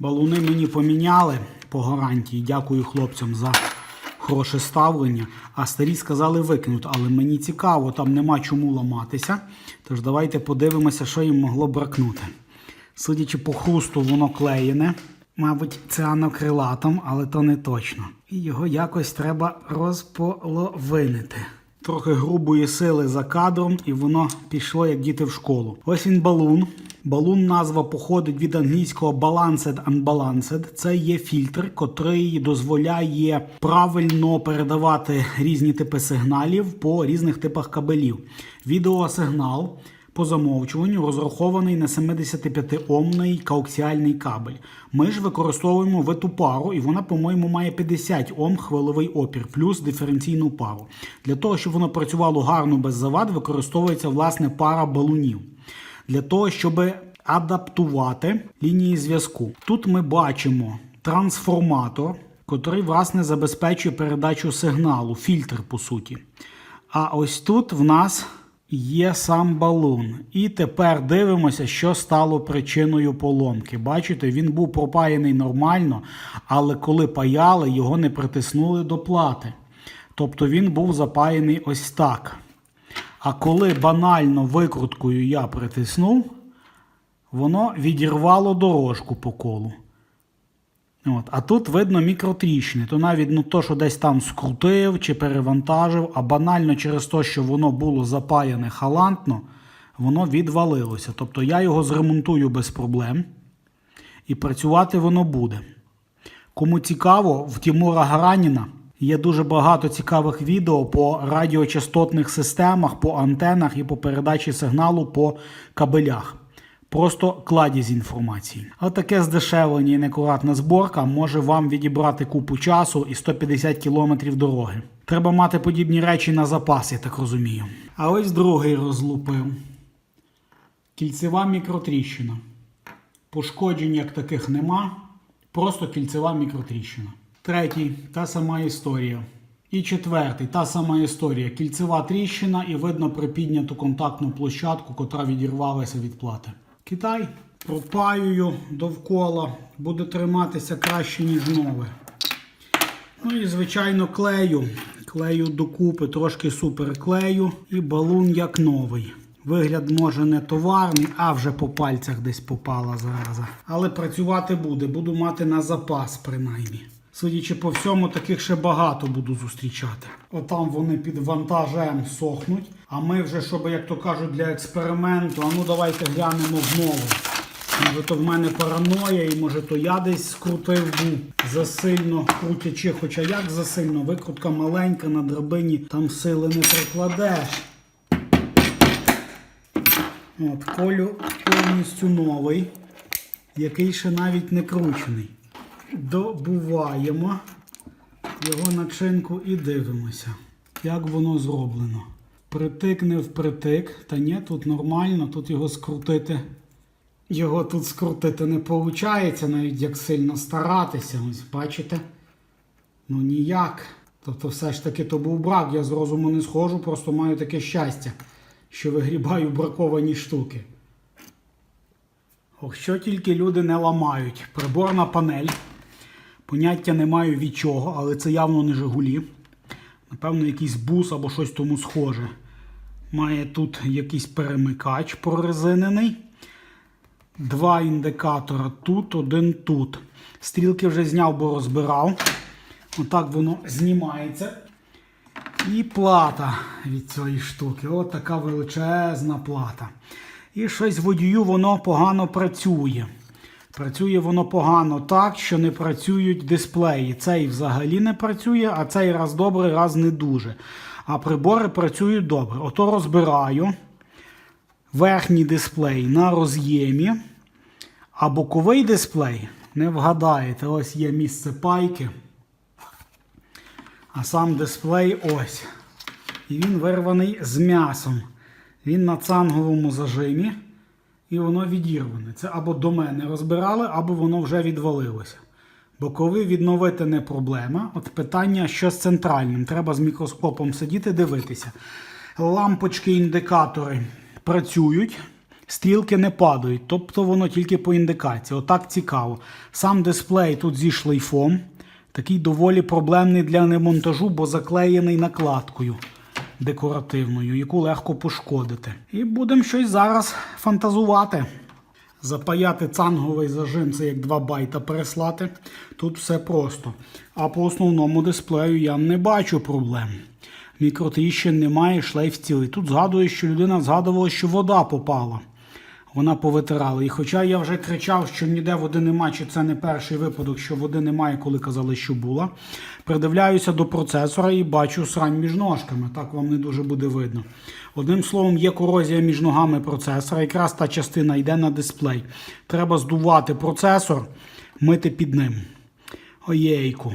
Балуни мені поміняли по гарантії. Дякую хлопцям за хороше ставлення. А старі сказали викинути, але мені цікаво, там нема чому ламатися. Тож давайте подивимося, що їм могло бракнути. Судячи по хрусту, воно клеєне. Мабуть, це анокрилатом, але то не точно. І його якось треба розполовинити. Трохи грубої сили за кадром, і воно пішло як діти в школу. Ось він балун. Балун назва походить від англійського balanced unbalanced. Це є фільтр, котрий дозволяє правильно передавати різні типи сигналів по різних типах кабелів. Відеосигнал по замовчуванню розрахований на 75-омний коаксіальний кабель. Ми ж використовуємо виту пару, і вона, по-моєму, має 50 Ом хвиловий опір, плюс диференційну пару. Для того, щоб воно працювало гарно без завад, використовується власне пара балунів. Для того, щоб адаптувати лінії зв'язку. Тут ми бачимо трансформатор, котрий, власне, забезпечує передачу сигналу, фільтр, по суті. А ось тут в нас є сам балун. І тепер дивимося, що стало причиною поломки. Бачите, він був пропаяний нормально, але коли паяли, його не притиснули до плати. Тобто він був запаяний ось так. А коли банально викруткою я притиснув, воно відірвало дорожку по колу. От. А тут видно мікротріщини. То навіть ну, то, що десь там скрутив чи перевантажив, а банально через те, що воно було запаяне халантно, воно відвалилося. Тобто я його зремонтую без проблем. І працювати воно буде. Кому цікаво, в Тимура Гараніна є дуже багато цікавих відео по радіочастотних системах, по антенах і по передачі сигналу по кабелях. Просто кладізь інформації. А таке здешевлення і некуратна зборка може вам відібрати купу часу і 150 кілометрів дороги. Треба мати подібні речі на запас, я так розумію. А ось другий розлупив. Кільцева мікротріщина. Пошкоджень як таких нема, просто кільцева мікротріщина. Третій та сама історія. І четвертий та сама історія. Кільцева тріщина і видно припідняту контактну площадку, котра відірвалася від плати. Китай пропаюю довкола, буде триматися краще, ніж нове. Ну і, звичайно, клею. Клею докупи, трошки суперклею і балун як новий. Вигляд може не товарний, а вже по пальцях десь попала зараза. Але працювати буде, буду мати на запас принаймні. Судячи по всьому, таких ще багато буду зустрічати. Отам вони під вантажем сохнуть. А ми вже, щоб, як то кажуть, для експерименту, а ну давайте глянемо знову. Може, то в мене параноя, і може то я десь скрутив був засильно крутячи, хоча як засильно, викрутка маленька на драбині, там сили не прикладеш. От, колю повністю новий, який ще навіть не кручений. Добуваємо його начинку і дивимося, як воно зроблено. Притик не впритик. Та ні, тут нормально, тут його скрутити. Його тут скрутити не виходить, навіть як сильно старатися. Ось бачите? Ну ніяк. Тобто, все ж таки то був брак. Я з розуму не схожу, просто маю таке щастя, що вигрібаю браковані штуки. Ох, що тільки люди не ламають. Приборна панель. Поняття не маю від чого, але це явно не Жигулі. Напевно, якийсь бус або щось тому схоже. Має тут якийсь перемикач прорезинений. Два індикатора тут, один тут. Стрілки вже зняв, бо розбирав. Отак воно знімається. І плата від цієї штуки. От така величезна плата. І щось водію воно погано працює. Працює воно погано так, що не працюють дисплеї. Цей взагалі не працює, а цей раз добре, раз не дуже. А прибори працюють добре. Ото розбираю верхній дисплей на роз'ємі, а боковий дисплей, не вгадаєте, ось є місце пайки. А сам дисплей ось. І він вирваний з м'ясом. Він на цанговому зажимі. І воно відірване. Це або до мене розбирали, або воно вже відвалилося. Боковий відновити не проблема. От питання, що з центральним. Треба з мікроскопом сидіти, дивитися. Лампочки, індикатори працюють. Стрілки не падають, тобто воно тільки по індикації. Отак цікаво. Сам дисплей тут зі шлейфом. Такий доволі проблемний для немонтажу, бо заклеєний накладкою декоративною, яку легко пошкодити. І будемо щось зараз фантазувати. Запаяти цанговий зажим це як 2 байта переслати. Тут все просто. А по основному дисплею я не бачу проблем. Мікротріщин немає, шлейф цілий. Тут згадую, що людина згадувала, що вода попала. Вона повитирала. І хоча я вже кричав, що ніде води немає, чи це не перший випадок, що води немає, коли казали, що була. Придивляюся до процесора і бачу срань між ножками. Так вам не дуже буде видно. Одним словом, є корозія між ногами процесора. Якраз та частина йде на дисплей. Треба здувати процесор, мити під ним. Оєйку.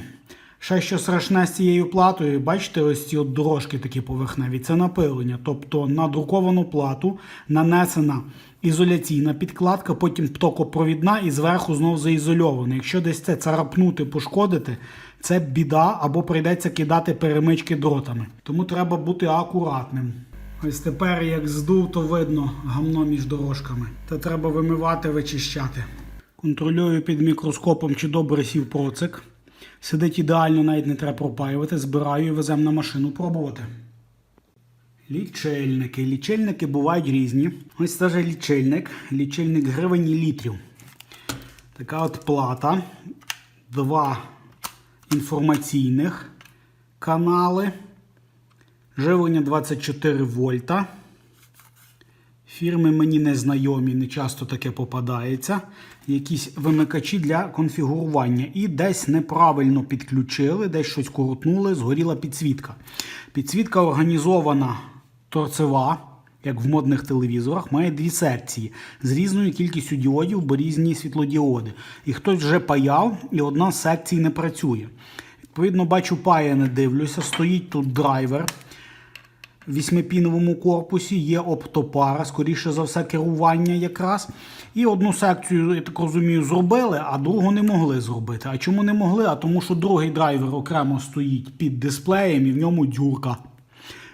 Ще що страшне з цією платою, бачите, ось ці от дорожки такі поверхневі, це напилення. Тобто на друковану плату нанесена ізоляційна підкладка, потім токопровідна і зверху знов заізольована. Якщо десь це царапнути, пошкодити, це біда або прийдеться кидати перемички дротами. Тому треба бути акуратним. Ось тепер, як здув, то видно гамно між дорожками. Та треба вимивати, вичищати. Контролюю під мікроскопом, чи добре сів процик. Сидить ідеально, навіть не треба пропаювати. Збираю і веземо на машину пробувати. Лічильники. Лічильники бувають різні. Ось це ж лічильник. Лічильник гривень і літрів. Така от плата. Два інформаційних канали. Живлення 24 вольта. Фірми мені не знайомі, не часто таке попадається. Якісь вимикачі для конфігурування. І десь неправильно підключили, десь щось коротнули, згоріла підсвітка. Підсвітка організована торцева, як в модних телевізорах, має дві секції з різною кількістю діодів, бо різні світлодіоди. І хтось вже паяв, і одна з секцій не працює. Відповідно, бачу, паяне дивлюся, стоїть тут драйвер вісьмипіновому корпусі є оптопара, скоріше за все, керування якраз. І одну секцію, я так розумію, зробили, а другу не могли зробити. А чому не могли? А тому, що другий драйвер окремо стоїть під дисплеєм і в ньому дюрка.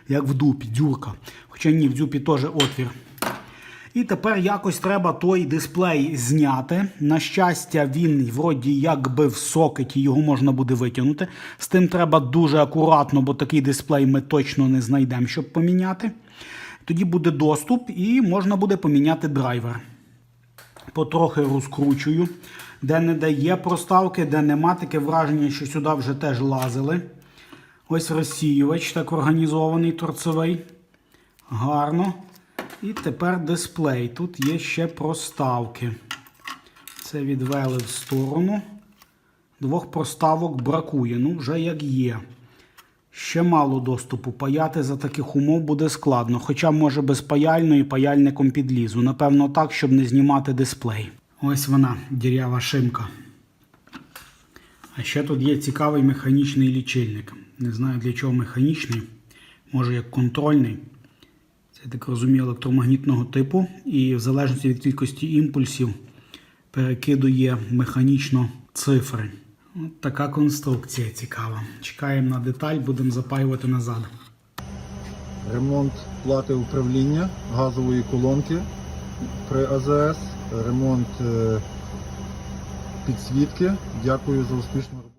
Як в дупі, дюрка. Хоча ні, в дюпі теж отвір. І тепер якось треба той дисплей зняти. На щастя, він вроді якби в сокеті, його можна буде витягнути. З тим треба дуже акуратно, бо такий дисплей ми точно не знайдемо, щоб поміняти. Тоді буде доступ і можна буде поміняти драйвер. Потрохи розкручую. Де не де є проставки, де нема, таке враження, що сюди вже теж лазили. Ось розсіювач так організований торцевий. Гарно. І тепер дисплей. Тут є ще проставки. Це відвели в сторону. Двох проставок бракує. Ну, вже як є. Ще мало доступу. Паяти за таких умов буде складно. Хоча, може, без паяльної паяльником підлізу. Напевно, так, щоб не знімати дисплей. Ось вона, дірява шимка. А ще тут є цікавий механічний лічильник. Не знаю для чого механічний. Може як контрольний. Це, я так розумію, електромагнітного типу. І в залежності від кількості імпульсів перекидує механічно цифри. От така конструкція цікава. Чекаємо на деталь, будемо запаювати назад. Ремонт плати управління газової колонки при АЗС, ремонт е, підсвітки. Дякую за успішну роботу.